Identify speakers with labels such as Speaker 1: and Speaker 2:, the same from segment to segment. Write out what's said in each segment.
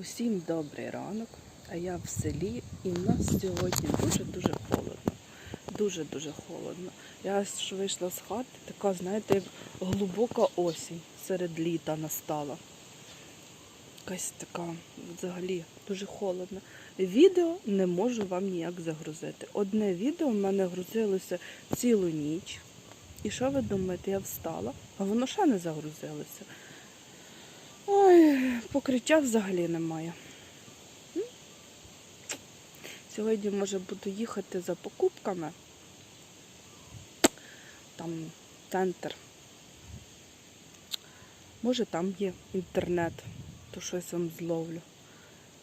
Speaker 1: Усім добрий ранок, а я в селі і в нас сьогодні дуже-дуже холодно. Дуже-дуже холодно. Я аж вийшла з хати, така, знаєте, як глибока осінь серед літа настала. Якась така взагалі дуже холодно. Відео не можу вам ніяк загрузити. Одне відео в мене грузилося цілу ніч. І що ви думаєте, я встала, а воно ще не загрузилося. Ой, покриття взагалі немає. Сьогодні, може, буду їхати за покупками. Там центр. Може, там є інтернет, то щось вам зловлю.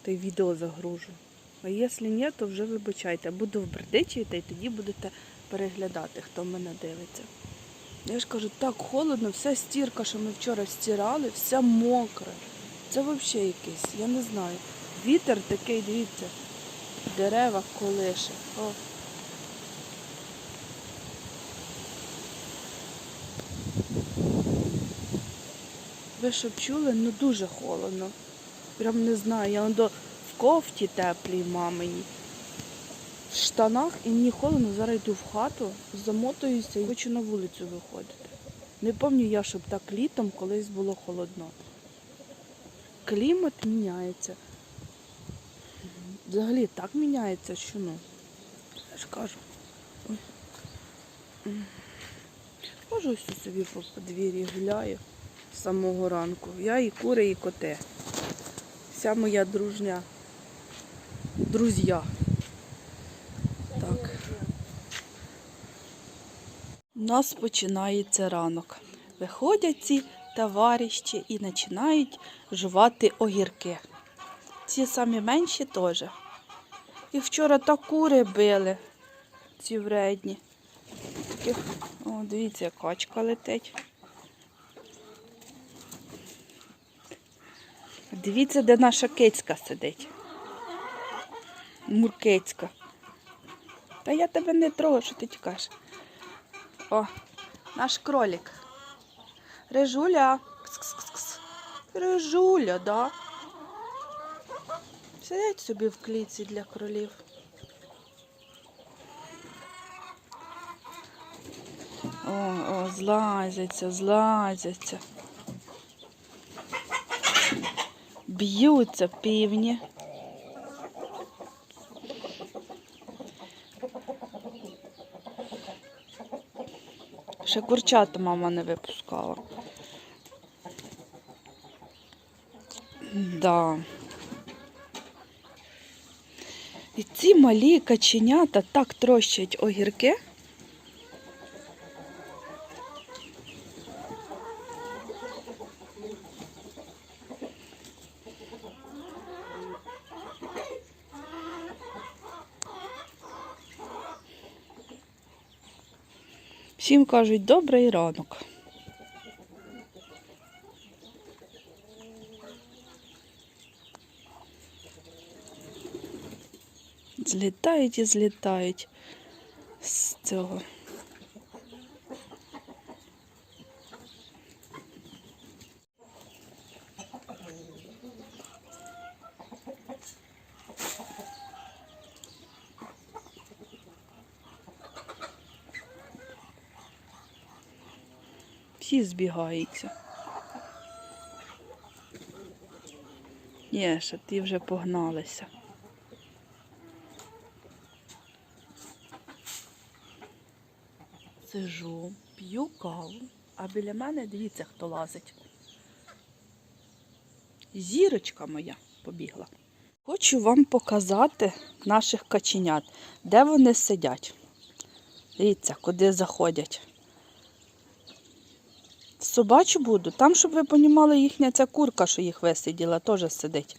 Speaker 1: Та й відео загружу. А якщо ні, то вже вибачайте. Буду в Бердичеві, та й тоді будете переглядати, хто мене дивиться. Я ж кажу, так холодно, вся стірка, що ми вчора стирали, вся мокра. Це взагалі якийсь, я не знаю. Вітер такий, дивіться, дерева колише. О. Ви щоб чули, ну дуже холодно. Прям не знаю, я до в кофті теплій мамині, в штанах і мені холодно, зараз йду в хату, замотуюся і хочу на вулицю виходити. Не пам'ятаю я, щоб так літом колись було холодно. Клімат міняється. Взагалі так міняється, що ну. Я ж кажу. Хожу ось собі по подвір'ї гуляю з самого ранку. Я і кури, і коти. Вся моя дружня. Друзья. Так. У нас починається ранок. Виходять ці товариші і починають жувати огірки. Ці самі менші теж. І вчора так кури били, ці вредні. Таких, о, дивіться, качка летить. Дивіться, де наша кицька сидить. Муркицька. Та я тебе не трогаю, що ти тікаєш. О, наш кролик. Рижуля. Кс-кс-кс-кс. Рижуля, да. Сидять собі в клітці для кролів. О, о, злазяться, злазяться. Б'ються півні. Ще курчата мама не випускала. Да. І ці малі каченята так трощать огірки. Всім кажуть добрий ранок. Злітають і злітають з цього. Всі збігаються. Ні, ще ті вже погналися. Сижу, п'ю каву, а біля мене дивіться, хто лазить. Зірочка моя побігла. Хочу вам показати наших каченят, де вони сидять. Дивіться, куди заходять. Собачу буду. Там, щоб ви розуміли, їхня ця курка, що їх висиділа, теж сидить.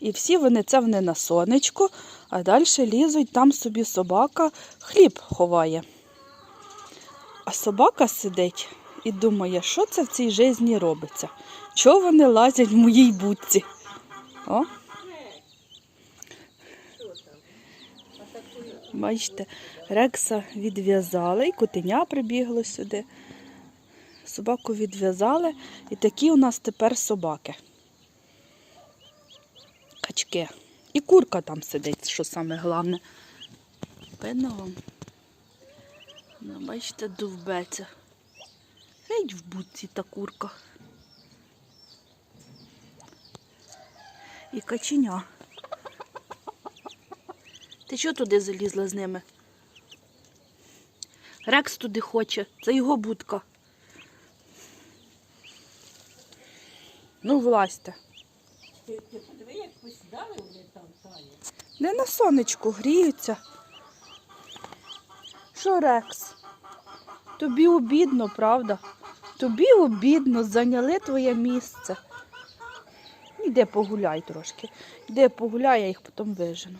Speaker 1: І всі вони це вони на сонечку, а далі лізуть, там собі собака хліб ховає. А собака сидить і думає, що це в цій житті робиться? Чого вони лазять в моїй будці? О. Бачите, Рекса відв'язали, і котеня прибігло сюди. Собаку відв'язали, і такі у нас тепер собаки. кабачки. І курка там сидить, що саме головне. Видно вам? Ну, бачите, довбеться. Геть в будці та курка. І каченя. Ти що туди залізла з ними? Рекс туди хоче, це його будка. Ну, влазьте.
Speaker 2: Ти, ти подиви, вони там, Таня.
Speaker 1: Не на сонечку гріються. Що, Рекс? Тобі обідно, правда? Тобі обідно, зайняли твоє місце. Іди погуляй трошки. Іди погуляй, я їх потім вижену.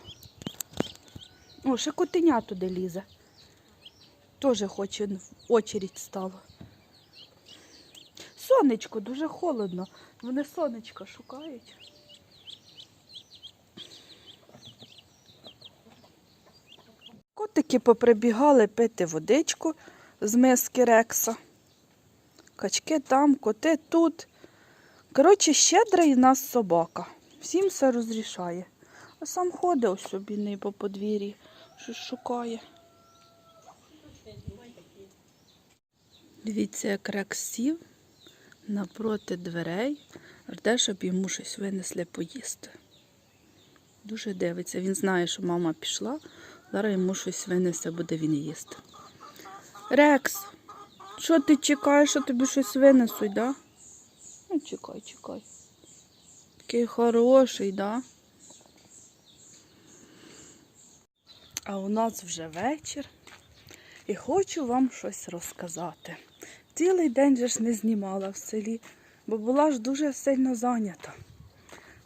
Speaker 1: О, ще котеня туди лізе. Теж хоче в очередь стало. Сонечко, дуже холодно. Вони сонечка шукають. Котики поприбігали пити водичку з миски Рекса. Качки там, коти тут. Коротше, щедрий нас собака. Всім все розрішає. А сам ходить ось собі по подвір'ї, щось шукає. Дивіться, як Рекс сів напроти дверей, жде, щоб йому щось винесли поїсти. Дуже дивиться. Він знає, що мама пішла. Зараз йому щось винесе, буде він їсти. Рекс, що ти чекаєш, що тобі щось винесуть, да? Ну, чекай, чекай. Такий хороший, да? А у нас вже вечір. І хочу вам щось розказати. Цілий день же ж не знімала в селі, бо була ж дуже сильно зайнята.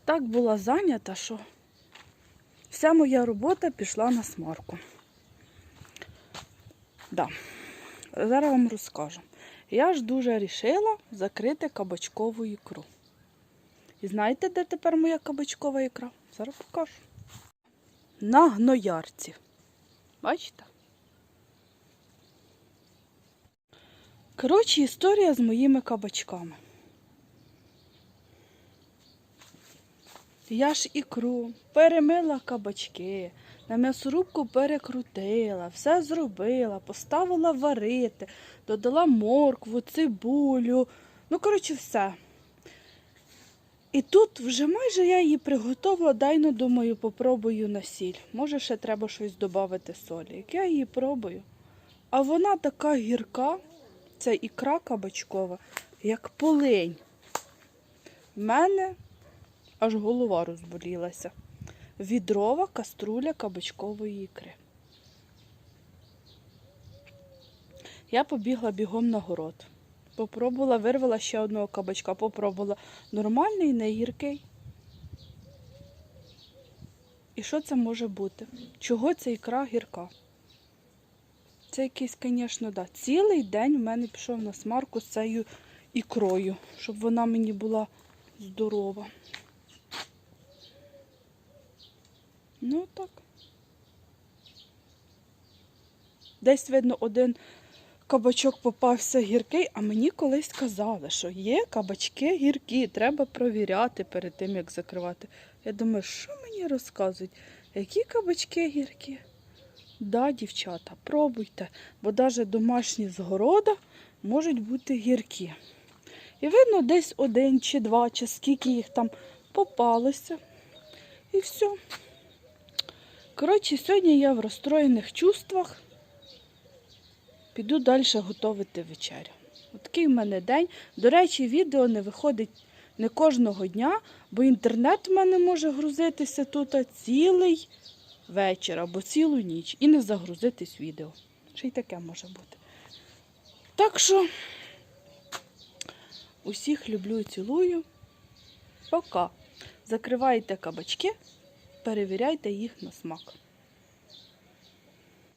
Speaker 1: Так була зайнята, що Вся моя робота пішла на смарку. Да. Зараз вам розкажу. Я ж дуже рішила закрити кабачкову ікру. І знаєте, де тепер моя кабачкова ікра? Зараз покажу. На гноярці. Бачите? Коротше, історія з моїми кабачками. Я ж ікру перемила кабачки, на м'ясорубку перекрутила, все зробила, поставила варити, додала моркву, цибулю, ну, коротше, все. І тут вже майже я її приготувала, дайно думаю, попробую на сіль. Може, ще треба щось додати солі. Як я її пробую. А вона така гірка, це ікра кабачкова, як полинь. В мене аж голова розболілася. Відрова каструля кабачкової ікри. Я побігла бігом на город. Попробувала, вирвала ще одного кабачка, попробувала. Нормальний, не гіркий. І що це може бути? Чого ця ікра гірка? Це якийсь, звісно, да. Цілий день в мене пішов на смарку з цією ікрою, щоб вона мені була здорова. Ну так. Десь, видно, один кабачок попався гіркий, а мені колись казали, що є кабачки гіркі, треба провіряти перед тим, як закривати. Я думаю, що мені розказують? Які кабачки гіркі? Да, дівчата, пробуйте, бо навіть домашні з города можуть бути гіркі. І видно, десь один чи два, чи скільки їх там попалося. І все. Коротше, сьогодні я в розстроєних чувствах. Піду далі готувати вечерю. Отакий в мене день. До речі, відео не виходить не кожного дня, бо інтернет в мене може грузитися тут цілий вечір або цілу ніч і не загрузитись відео. Ще й таке може бути. Так що усіх люблю і цілую. Пока. Закривайте кабачки, перевіряйте їх на смак.